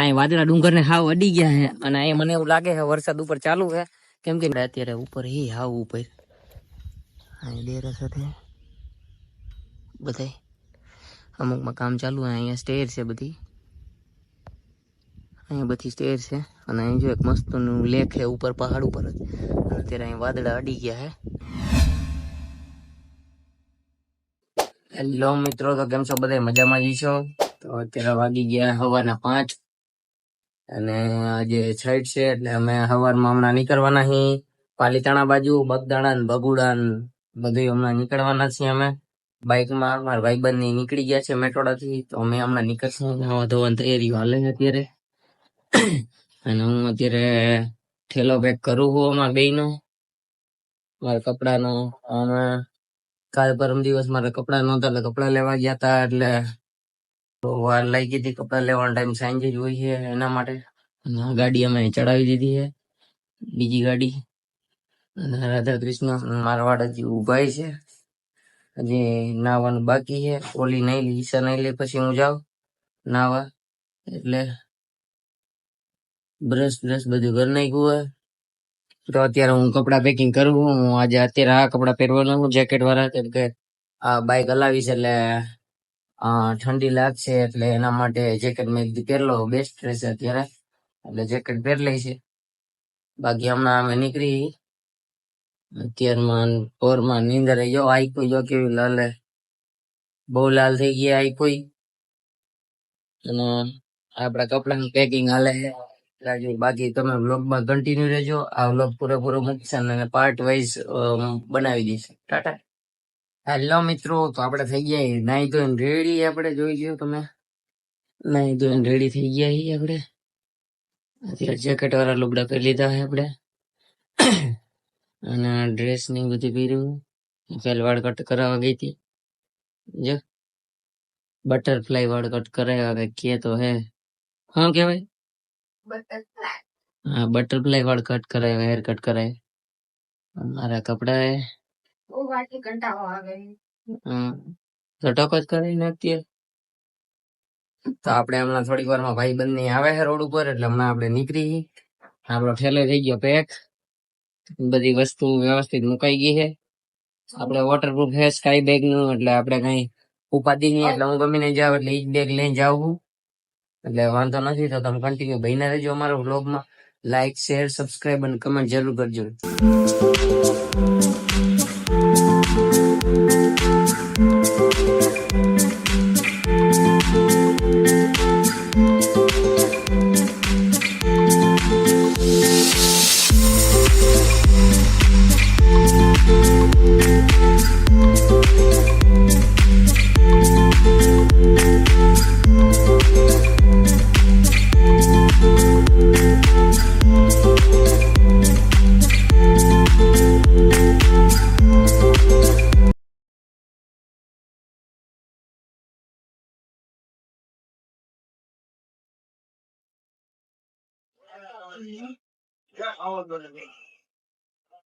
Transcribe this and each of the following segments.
અહીં વાદળા ડુંગર ને હાવ અડી ગયા છે. અને અહીં મને એવું લાગે છે વરસાદ ઉપર ચાલુ છે. કેમ કે અત્યારે ઉપર હી હાવ ઉપર. અહીં ડેરા સાથે બધા અમુકમાં કામ ચાલુ હોય અહીંયા સ્ટેર છે બધી. અહીંયા બધી સ્ટેર છે. અને અહીં જો એક મસ્તનું લેક છે ઉપર, પહાડ ઉપર જ. અને અત્યારે અહીં વાદળા અડી ગયા છે. હેલો મિત્રો, તો કેમ છો? બધા મજામાં જ તો અત્યારે વાગી ગયા હવાના પાંચ. અને આજે છઠ છે, એટલે અમે સવારમાં હમણાં નીકળવાના છીએ પાલીતાણા બાજુ, બગદાણા ને બગુડા ને બધું હમણાં નીકળવાના છીએ અમે. બાઇકમાં મારા ભાઈબંધની નીકળી ગયા છે મેટોડાથી, તો અમે હમણાં નીકળશું. નાવા ધોવાની તૈયારી હાલે અત્યારે. અને હું અત્યારે ઠેલો પેક કરું છું અમારા બેનો મારા કપડાનો. અમે કાલ પરમ દિવસ મારા કપડા નહોતા, એટલે કપડા લેવા ગયા હતા એટલે વાર લાગી હતી. કપડા લેવાનો ટાઈમ સાંજે જ હોય છે એના માટે. અને આ ગાડી અમે ચડાવી દીધી છે. બીજી ગાડી અને રાધા કૃષ્ણ મારવાડા હજી ઊભા છે. હજી નાવાનું બાકી છે. ઓલી નહીં લી, ઈશા નહીં લે, પછી હું જાઉં નાવા. એટલે બ્રશ બ્રશ બધું ઘર નાખ્યું હોય. તો અત્યારે હું કપડા પેકિંગ કરું હું આજે અત્યારે આ કપડા પહેરવાના હું જેકેટ વાળા. કેમ કે આ બાઇક હલાવીશ એટલે ઠંડી લાગશે એટલે એના માટે જેકેટ મેં પહેરલો બેસ્ટ રહેશે અત્યારે. એટલે જેકેટ પહેરી લઈ છે. બાકી હમણાં અમે નીકળી. અત્યારમાં પોરમાં નીંદર જો આઈ જો કેવી લાલે. બહુ લાલ થઈ ગયા આઈ કોઈ. અને આપડા કપડાનું પેકિંગ હાલે. રાજુ બાકી તમે વ્લોગમાં કન્ટિન્યુ રહેજો. આ વ્લોગ પૂરેપૂરો મૂકશે અને પાર્ટ વાઇઝ બનાવી દઈશું. ટાટા. હેલો મિત્રો, તો આપણે થઈ ગયા નાઈ ધોઈને રેડી આપણે જોઈ ગયો તમે. નાઈ ધોઈને રેડી થઈ ગયા છીએ આપણે જેકેટ વાળા લુગડા પહેરી લીધા છે આપણે. અને ડ્રેસ ને એવું બધું પહેર્યું. પેલ વાળ કટ કરાવવા ગઈ હતી. જો. બટરફ્લાય વાળ કટ કરાવ્યા કે કે તો હે. હા કેવાય હા બટરફ્લાય વાળ કટ કરાવ્યા હેર કટ કરાય મારા કપડા હે. હમ, તો ટક જ કરી નાખીએ તો આપણે હમણાં થોડીક વારમાં ભાઈ બંધ આવે છે રોડ ઉપર, એટલે હમણાં આપણે નીકળી આપણો ઠેલો થઈ ગયો પેક બધી વસ્તુ વ્યવસ્થિત મુકાઈ ગઈ છે. આપણે વોટરપ્રૂફ છે સ્કાય બેગનું, એટલે આપણે કઈ ઉપાધિ નહીં, એટલે હું ગમીને જાવ એટલે એ બેગ લઈને જાઉં એટલે વાંધો નથી, તો તમે કન્ટિન્યુ બહીને રહેજો અમારા વ્લોગમાં લાઈક શેર સબસ્ક્રાઇબ અને કમેન્ટ જરૂર કરજો.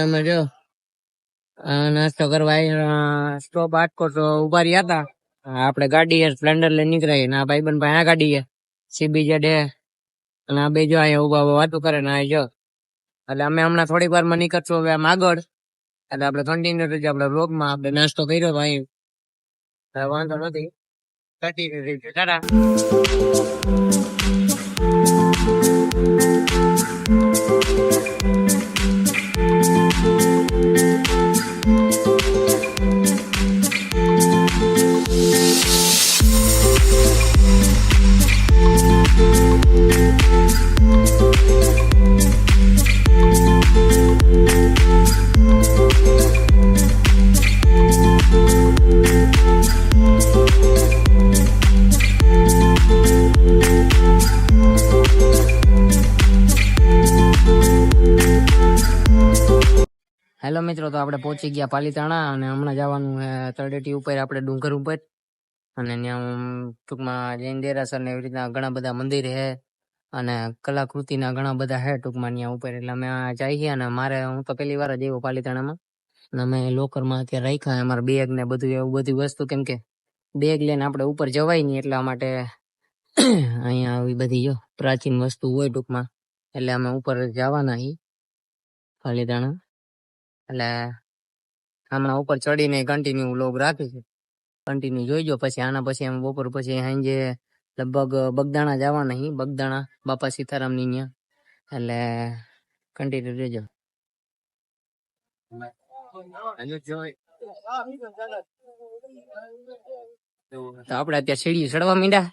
તમે જો. નાસ્તો કરવા સ્ટોપ આટકો તો ઊભા રહ્યા હતા આપણે ગાડી એ સ્પ્લેન્ડર લઈ નીકળાય ના ભાઈ બન ભાઈ આ ગાડી સીબી જેડ અને આ બે જો અહીંયા ઊભા વાતો કરે ને આ જો. એટલે અમે હમણાં થોડીક વારમાં નીકળશું હવે આમ આગળ. એટલે આપણે કન્ટિન્યુ રહેજો આપણે રોગમાં આપણે નાસ્તો કર્યો ભાઈ વાંધો નથી. કન્ટિન્યુ રહેજો Thank you. પહોંચી ગયા પાલીતાણા અને હમણાં જવાનું છે તળેટી ઉપર, આપણે ડુંગર ઉપર. અને ત્યાં ટૂંકમાં જૈન દેરાસર ને એવી રીતના ઘણા બધા મંદિર છે અને કલાકૃતિના ઘણા બધા હે ટૂંકમાં ત્યાં ઉપર. એટલે અમે જઈએ અને મારે, હું તો પહેલી વાર જ આવ્યો પાલીતાણામાં. અને અમે લોકરમાં અત્યારે રાખ્યા અમારા બેગ ને બધું, એવું બધી વસ્તુ. કેમ કે બેગ લઈને આપણે ઉપર જવાય નહીં એટલા માટે અહીંયા આવી બધી જો પ્રાચીન વસ્તુ હોય ટૂંકમાં. એટલે અમે ઉપર જવાના હી પાલીતાણા. એટલે હમણાં ઉપર ચડીને કન્ટિન્યુ લોગ રાખીશું કન્ટિન્યુ જોઈજો પછી આના પછી એમ બપોર પછી સાંજે લગભગ બગદાણા જવાના હી, બગદાણા, બાપા સીતારામની ત્યાં એટલે કન્ટિન્યુ રહેજો તો આપણે અત્યારે સીડી ચડવા માંડ્યા.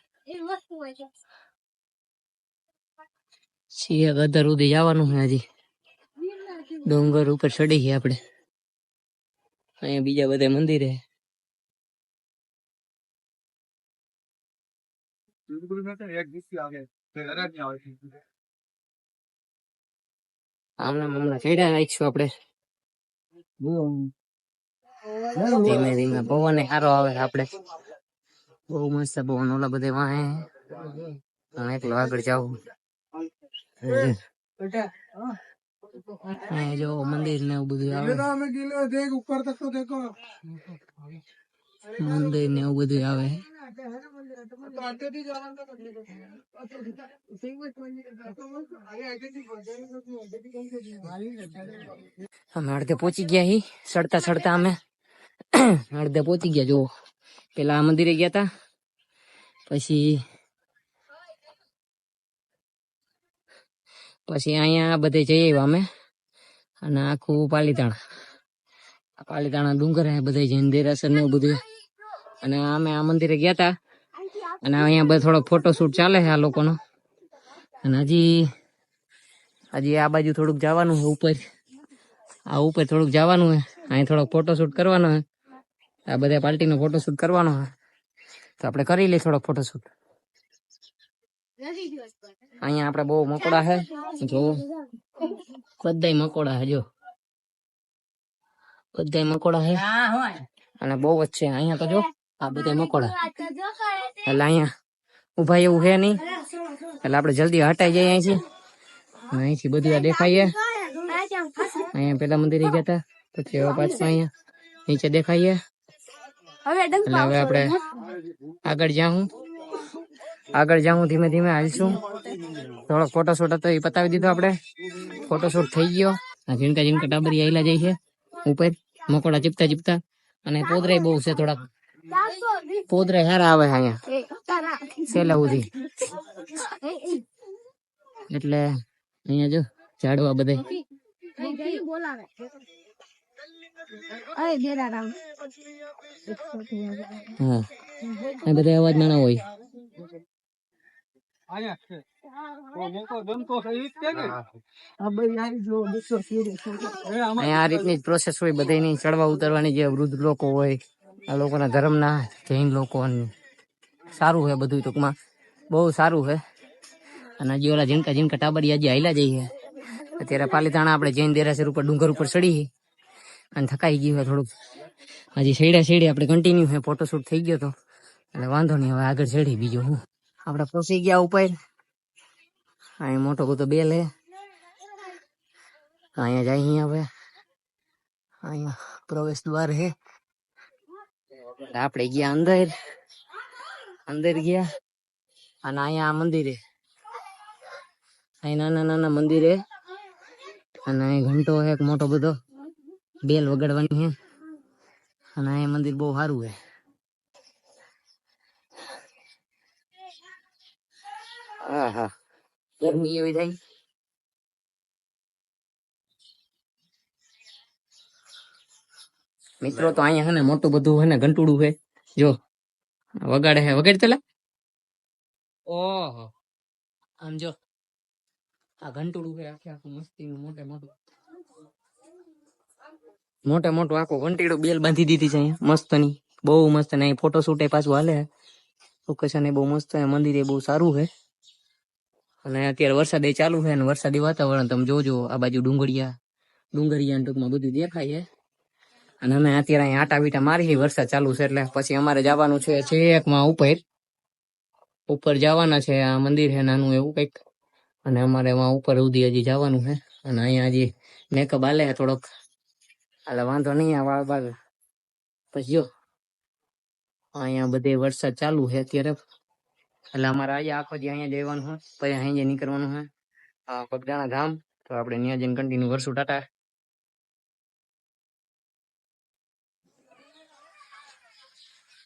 છીએ ગદર સુધી જવાનું છે હજી. ડુંગર ઉપર ચડી ગયા આપણે. અહીંયા બીજા બધા મંદિરે? હમણાં હમણાં ચડ્યા નાખીશું આપણે. ધીમે ધીમે પવન સારો આવે છે આપણે. બહુ મસ્ત પવન ઓલા બધે વાહે. હું એકલો આગળ જાઉં. અહીંયા જો મંદિર ને એવું બધું આવે. મંદિર ને એવું બધું આવે. અમે અડધે પહોંચી ગયા હી સડતા સડતા અમે. અડધે પહોંચી ગયા જો પેલા આ મંદિરે ગયા તા. પછી પછી અહીંયા બધે જઈ આવ્યા અમે. અને આખું પાલીતાણા. પાલીતાણા ડુંગર હે બધે જૈન દેરાસર ને બધું. અને અમે આ મંદિરે ગયા હતા અને અહીંયા બધા થોડો ફોટોશૂટ ચાલે છે આ લોકોનો. અને હજી હજી આ બાજુ થોડુંક જવાનું છે ઉપર. આ ઉપર થોડુંક જવાનું છે. અહીં થોડોક ફોટોશૂટ કરવાનો છે. આ બધા પાર્ટીનો ફોટોશૂટ કરવાનો છે. તો આપણે કરી લઈએ થોડોક ફોટોશૂટ અહીંયા આપણે બહુ મકોડા છે. જો બધાય મકોડા છે જો. બધાય મકોડા છે. અને બહુ જ છે અહીંયા તો જો આ બધા મકોડા. એટલે અહીંયા ઊભા એવું છે નહીં. એટલે આપણે જલ્દી હટાઈ જઈએ અહીંથી. અને અહીંથી બધું આ દેખાઈએ. અહીંયા પેલા મંદિરે ગયા હતા પછી હવે પાછું અહીંયા નીચે દેખાઈએ. એટલે હવે આપણે આગળ જાઉં. આગળ જાઉં ધીમે ધીમે હાલશું. થોડોક ફોટોશૂટ હતો, એ પતાવી દીધો આપણે. ફોટોશૂટ થઈ ગયો. આ ઝીણકા ઝીણકા ટાબરી આયલા જાય છે. ઉપર મકોડા ચીપતા ચીપતા. અને પોદરાય બહુ છે થોડાક. પોદરાય સારા આવે અહીંયા. સેલા સુધી. એટલે અહીંયા જો ઝાડવા બધે. હા. બધા અવાજ નાના હોય. આ રીતની જ પ્રોસેસ હોય બધાની ચડવા ઉતરવાની જે વૃદ્ધ લોકો હોય આ લોકોના ધર્મના જૈન લોકો સારું છે બધું ટૂંકમાં. બહુ સારું છે અને હજી ઓલા જીનકા જીનકા ટાબરિયા હજી હાલ્યા જઈએ અત્યારે પાલીતાણા આપણે જૈન દેરાસર ઉપર ડુંગર ઉપર ચડી અને થકાઈ ગયું છે થોડુંક. હજી શેડે શેડે આપણે કન્ટિન્યુ છે ફોટોશૂટ થઈ ગયો તો. એટલે વાંધો નહીં હવે આગળ ચડી બીજો હું. આપણે પહોંચી ગયા ઉપર અહીં મોટો બધો બેલ હે અહીંયા જાય અહીંયા હવે અહીંયા પ્રવેશ દ્વાર હે એટલે આપણે ગયા અંદર અંદર ગયા અને અહીંયા આ મંદિરે અહીં નાના નાના મંદિરે અને અહીં ઘંટો હે એક મોટો બધો બેલ વગાડવાની હે અને અહીંયા મંદિર બહુ સારું હે હા હા ગરમી એવી થાય મિત્રો તો અહીંયા હે ને મોટું બધું હે ને ઘંટુડું હે જો વગાડે હે વગાડ ચલા ઓહો આમ જો આ ઘંટુડું છે આખે આખું મસ્તી મોટે મોટું મોટે મોટું આખું ઘંટીડું બેલ બાંધી દીધી છે અહીંયા મસ્તની બહુ મસ્ત ને અહીં ફોટોશૂટ એ પાછું હાલે લોકેશન એ બહુ મસ્ત છે મંદિર એ બહુ સારું છે અને અત્યારે વરસાદ ચાલુ છે અને વરસાદી વાતાવરણ તમે જોજો, આ બાજુ ડુંગળિયા ડુંગળિયા ટૂંકમાં બધું દેખાય અને અમે અત્યારે અહીં આટા બીટા મારી વરસાદ ચાલુ છે એટલે પછી અમારે જવાનું છે છેકમાં ઉપર. ઉપર જવાના છે આ મંદિર છે નાનું એવું કંઈક. અને અમારે એમાં ઉપર સુધી હજી જવાનું છે. અને અહીંયા હજી મેકઅપ આલે થોડોક. એટલે વાંધો નહીં, આ વાળ બાળ. પછી જો, અહીંયા બધે વરસાદ ચાલુ છે અત્યારે. એટલે અમારે આજે આખો જે અહીંયા જવાનું હોય, પછી અહીંયા નીકળવાનું હોય, આ બગદાણા ધામ. તો આપણે ત્યાં જઈને કન્ટિન્યુ કરશું, ટાટા.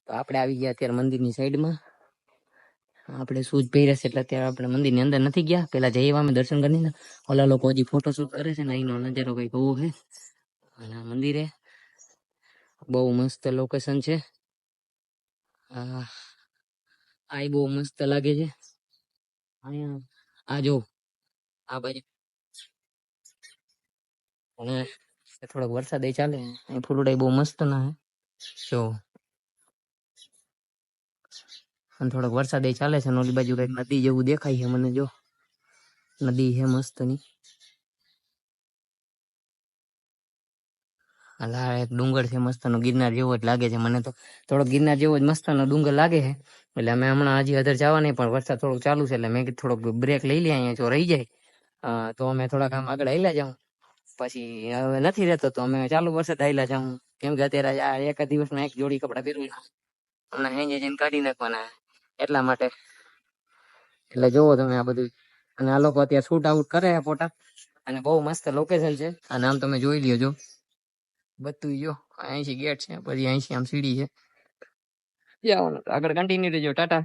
તો આપણે આવી ગયા અત્યારે મંદિરની સાઈડમાં આપણે શૂઝ પહેર્યા છે, એટલે અત્યારે આપણે મંદિરની અંદર નથી ગયા. પેલા જઈએ અમે દર્શન કરીને, ઓલા લોકો હજી ફોટો શૂટ કરે છે ને, અહીંનો નજારો કઈ એવો છે. અને મંદિરે બહુ મસ્ત લોકેશન છે. આ આ બહુ મસ્ત લાગે છે. આ જો, આ બાજુ. અને થોડોક વરસાદ એ ચાલે, એ ફૂલડા બહુ મસ્ત ના હે. જો. અને થોડોક વરસાદ એ ચાલે છે ઓલી બાજુ કંઈક નદી જેવું દેખાય છે મને જો. નદી છે મસ્તની. અલા એક ડુંગર છે મસ્ત નો ગિરનાર જેવો જ લાગે છે, મને તો થોડો ગિરનાર જેવો જ મસ્ત નો ડુંગર લાગે છે. એટલે અમે હમણાં હજી અધર જવા નહીં, પણ વરસાદ થોડોક ચાલુ છે એટલે મેં કીધું થોડોક બ્રેક લઈ લે અહીંયા જો રહી જાય. તો અમે થોડાક આમ આગળ હાલ્યા જાઉં. પછી હવે નથી રહેતો તો અમે ચાલુ વરસાદ આવેલા જાઉં. કેમ કે અત્યારે આ એક દિવસમાં એક જોડી કપડા પહેરવું. હમણાં હેંજે જઈને કાઢી નાખવાના એટલા માટે. એટલે જોવો તમે આ બધું. અને આ લોકો અત્યારે શૂટ આઉટ કરે છે ફોટા. અને બહુ મસ્ત લોકેશન છે. અને આમ તમે જોઈ લ્યો જો. બધું જો, અહીંથી ગેટ છે, પછી અહીંથી આમ સીડી છે. આગળ કન્ટિન્યુ રહેજો ટાટા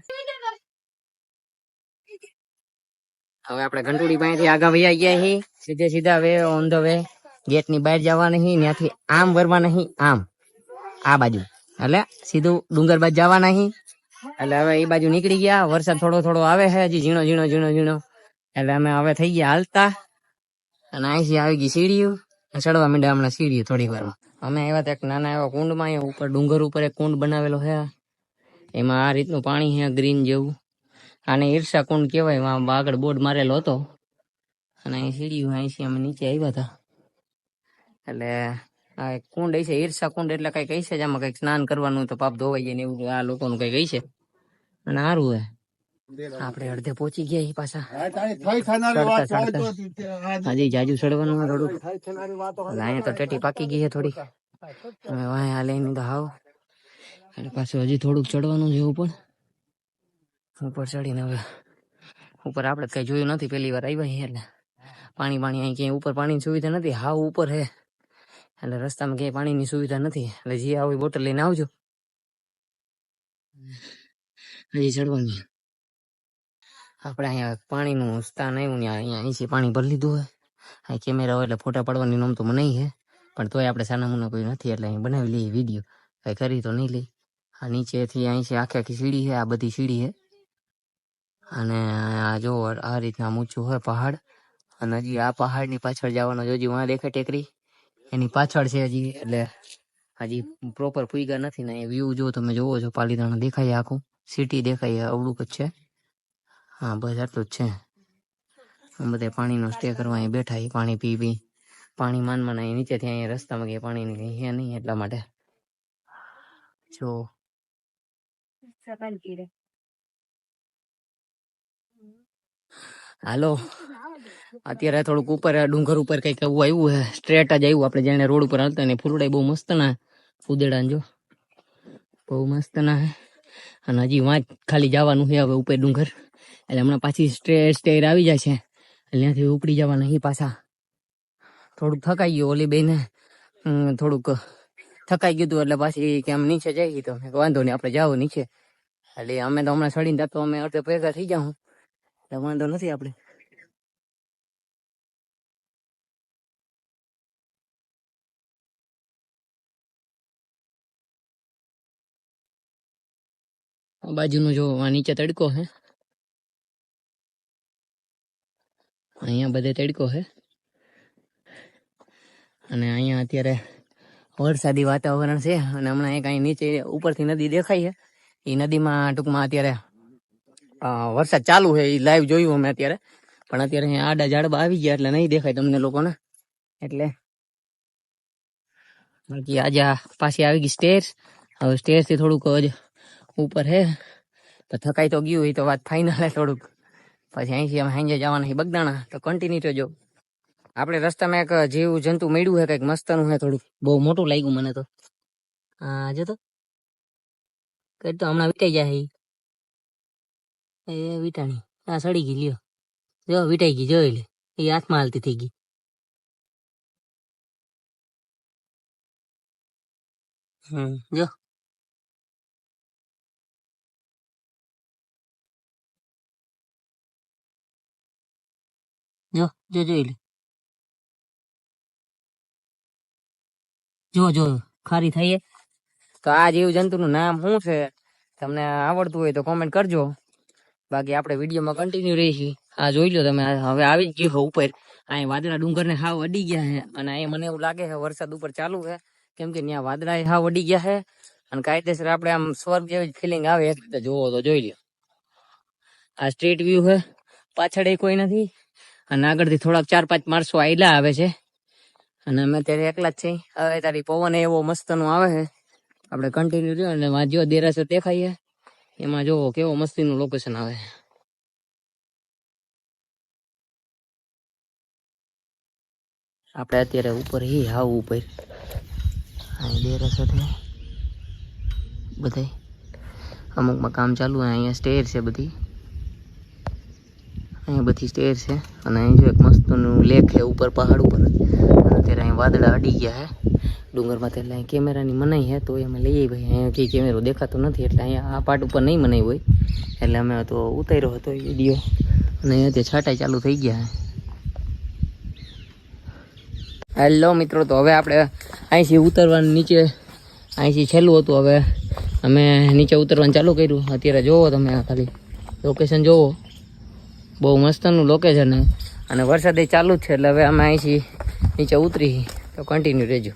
હવે આપણે ઘંટુડી પાસેથી આગળ વયા ગયા છીએ સીધે સીધા હવે ઓન ધ વે ગેટની બહાર જવા નહીં ત્યાંથી આમ વરવા નહીં આમ. આ બાજુ. એટલે સીધું ડુંગર બાજુ જવા નહીં એટલે હવે એ બાજુ નીકળી ગયા. વરસાદ થોડો થોડો આવે છે હજી ઝીણો ઝીણો ઝીણો ઝીણો. એટલે અમે હવે થઈ ગયા હાલતા. અને અહીંથી આવી ગઈ સીડીઓ. ચડવા માંડ્યા હમણાં સીડીઓ થોડી વાર અમે આવ્યા હતા એક નાના એવા કુંડમાં, અહીંયા ઉપર ડુંગર ઉપર એક કુંડ બનાવેલો છે એમાં આ રીતનું પાણી છે ગ્રીન જેવું. આને ઈર્ષા કુંડ કહેવાય, એમાં આગળ બોર્ડ મારેલો હતો. અને અહીં સીડીઓ અહીંથી અમે નીચે આવ્યા હતા. એટલે આ કુંડ હશે ઈર્ષા કુંડ એટલે કંઈક હશે જ, આમાં કંઈક સ્નાન કરવાનું તો પાપ ધોવાઈ જાય ને એવું આ લોકોનું કંઈક હશે અને સારું હે. આપણે અડધે પહોંચી ગયા એ પાછા. હજી જાજુ ચડવાનું થોડું અહીંયા તો ટેટી પાકી ગઈ છે થોડી હવે વાંહે આ લઈને તો હાવ. એટલે પાછું હજી થોડુંક ચડવાનું છે ઉપર. ઉપર ચડીને હવે ઉપર આપણે કઈ જોયું નથી પેલી વાર આવ્યા છીએ એટલે. પાણી પાણી અહીં ક્યાંય ઉપર પાણીની સુવિધા નથી, હાવ ઉપર હે. એટલે રસ્તામાં ક્યાંય પાણીની સુવિધા નથી. એટલે જે આવી બોટલ લઈને આવજો. હજી ચડવાનું. આપણે અહીંયા પાણીનું સ્થાન આવ્યું ને અહીંયા અહીંથી પાણી ભરી લીધું હોય. અહીં કેમેરા હોય એટલે ફોટા પાડવાની નોમ તો મને છે પણ તોય આપણે સાના મુના કોઈ નથી એટલે અહીં બનાવી લઈએ વીડિયો. કઈ કરી તો નહીં લઈ આ નીચેથી અહીંથી આખી આખી સીડી છે, આ બધી સીડી છે. અને આ જો આ રીતના ઊંચું હોય પહાડ, અને હજી આ પહાડની પાછળ જવાનો જો હજી વાં દેખાય ટેકરી, એની પાછળ છે હજી, એટલે હજી પ્રોપર ગયા નથી ને, એ વ્યૂ જો તમે જોવો છો, પાલીતાણા દેખાય આખું સિટી દેખાય અવળું જ છે. હા, બસ આટલું જ છે. બધે પાણીનો સ્ટે કરવા અહીં બેઠા એ પાણી પી પી, પાણી માન માન અહીં નીચેથી અહીંયા રસ્તામાં કઈ પાણીની કઈ હે નહીં એટલા માટે. જો હાલો. અત્યારે થોડુંક ઉપર ડુંગર ઉપર કંઈક એવું આવ્યું છે. સ્ટ્રેટ જ આવ્યું. આપણે જેને રોડ ઉપર હાલતા ને ફૂલડાઈ બહુ મસ્ત ના ઉદેડા જો. બહુ મસ્ત ના અને હજી વાંચ ખાલી જવાનું છે હવે ઉપર ડુંગર. એટલે હમણાં પાછી સ્ટે સ્ટેર આવી જાય છે. એટલે ત્યાંથી ઉપડી જવાના અહીં પાછા. થોડુંક થકાઈ ગયું ઓલી બેને. થોડુંક થકાઈ ગયું હતું એટલે પાછી કેમ નીચે જઈ તો વાંધો નહીં આપણે જાવ નીચે. એટલે અમે તો હમણાં ચડીને તો અમે અડધે ભેગા થઈ જાઉં એટલે વાંધો નથી આપણે. બાજુનું જો, આ નીચે તડકો હે. અહીંયા બધે તડકો છે અને અહીંયા અત્યારે વરસાદી વાતાવરણ છે, અને હમણાં એક અહીં નીચે ઉપરથી નદી દેખાય છે. એ નદીમાં ટૂંકમાં અત્યારે વરસાદ ચાલુ છે એ લાઈવ જોયું અમે અત્યારે. પણ અત્યારે અહીંયા આડા ઝાડબા આવી ગયા એટલે નહીં દેખાય તમને લોકોને. એટલે બાકી આજે પાછી આવી ગઈ સ્ટેર હવે સ્ટેરથી થોડુંક જ ઉપર હે. તો થકાઈ તો ગયું એ તો વાત ફાઇનલ હે થોડુંક. પછી અહીંથી અમે સાંજે જવાના બગદાણા. તો કન્ટિન્યુ રહેજો. આપણે રસ્તામાં એક જીવ જંતુ મળ્યું છે, કંઈક મસ્તનું છે થોડુંક. બહુ મોટું લાગ્યું મને તો. આ, જો તો. કઈ તો હમણાં વિકાઈ જાય ઈ. એ વીટાણી, આ સડી ગઈ, લ્યો. જો, વીટાઈ ગઈ, જોઈ લે. એ હાથમાં હાલતી થઈ ગઈ. હમ, જો. જો જો, જોઈ લે. જો જો, ખારી થઈ છે. તો આ જીવ જંતુનું નામ શું છે? તમને આવડતું હોય તો કોમેન્ટ કરજો. બાકી આપણે વિડીયોમાં કન્ટિન્યુ રહીશું. આ જોઈ લો તમે હવે આવી જ ગયો ઉપર. અહીં વાદળા ડુંગરને હાવ અડી ગયા છે. અને અહીં મને એવું લાગે છે વરસાદ ઉપર ચાલુ છે. કેમ કે ત્યાં વાદળા હાવ અડી ગયા છે. અને કાયદેસર આપણે આમ સ્વર્ગ જેવી ફિલિંગ આવે એક રીતે જોવો તો જોઈ લો. આ સ્ટ્રીટ વ્યૂ છે. પાછળ એ કોઈ નથી. અને આગળથી થોડાક ચાર પાંચ માણસો આયલા આવે છે. અને અમે ત્યારે એકલા જ છીએ. હવે તારી પવન એવો મસ્તનો આવે છે. આપણે કન્ટિન્યુ રહ્યો અને વાંચ્યો દેરાસર દેખાય એમાં જોવો કેવો મસ્તીનું લોકેશન આવે. આપણે અત્યારે ઉપર હી, હાવ ઉપર. અહીં બધાય. અમુકમાં કામ ચાલુ હોય, અહીંયા સ્ટેર છે બધી. અહીંયા બધી સ્ટેર છે. અને અહીં જો એક મસ્તનું લેક છે, ઉપર પહાડ ઉપર. અને અત્યારે અહીં વાદળા અડી ગયા છે. ડુંગરમાં એટલે અહીં કેમેરાની મનાઈ હે તો અમે લઈએ ભાઈ અહીંયા કંઈ કેમેરો દેખાતો નથી એટલે અહીંયા આ પાર્ટ ઉપર નહીં મનાઈ હોય. એટલે અમે તો ઉતાર્યો હતો વીડિયો અને અહીંયા છાંટાઈ ચાલુ થઈ ગયા હેલો મિત્રો, તો હવે આપણે અહીંથી ઉતરવાનું નીચે, અહીંથી છેલ્લું હતું હવે. અમે નીચે ઉતરવાનું ચાલુ કર્યું. અત્યારે જોવો તમે ખાલી. લોકેશન જોવો. બહુ મસ્તનું લોકેશન અને વરસાદ ચાલુ જ છે એટલે હવે અમે અહીંથી નીચે ઉતરી. તો કન્ટિન્યુ રહેજો.